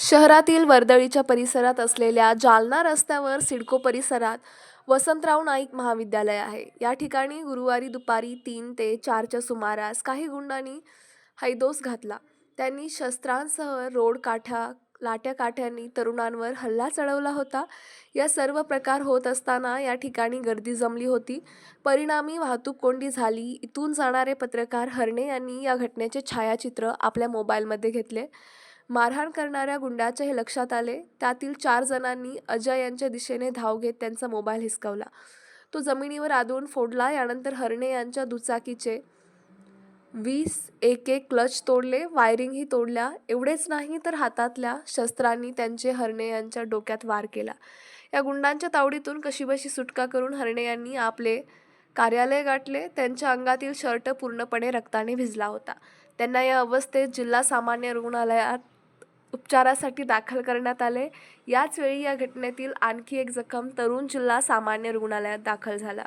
शहरातील वर्दळीच्या परिसरात असलेल्या जालना रस्त्यावर सिडको परिसरात वसंतराव नाईक महाविद्यालय आहे. या ठिकाणी गुरुवारी दुपारी तीन ते चारच्या सुमारास काही गुंडांनी हैदोस घातला. त्यांनी शस्त्रांसह रोड काठ्या लाट्या काठ्यांनी तरुणांवर हल्ला चढवला होता. या सर्व प्रकार होत असताना या ठिकाणी गर्दी जमली होती. परिणामी वाहतूक कोंडी झाली. इथून जाणारे पत्रकार हरणे यांनी या घटनेचे छायाचित्र आपल्या मोबाईलमध्ये घेतले. मारहाण करणाऱ्या गुंडाच्या हे लक्षात आले. त्यातील चार जणांनी अजय यांच्या दिशेने धाव घेत त्यांचा मोबाईल हिसकावला. तो जमिनीवर आदळून फोडला. यानंतर हरणे यांच्या दुचाकीचे वीस एक एक क्लच तोडले. वायरिंगही तोडल्या. एवढेच नाही तर हातातल्या शस्त्रांनी त्यांचे हरणे यांच्या डोक्यात वार केला. या गुंडांच्या तावडीतून कशीबशी सुटका करून हरणे यांनी आपले कार्यालय गाठले. त्यांच्या अंगातील शर्ट पूर्णपणे रक्ताने भिजला होता. त्यांना या अवस्थेत जिल्हा सामान्य रुग्णालयात उपचारासाठी दाखल करण्यात आले. याचवेळी या घटनेतील आणखी एक जखम तरुण जिल्हा सामान्य रुग्णालयात दाखल झाला.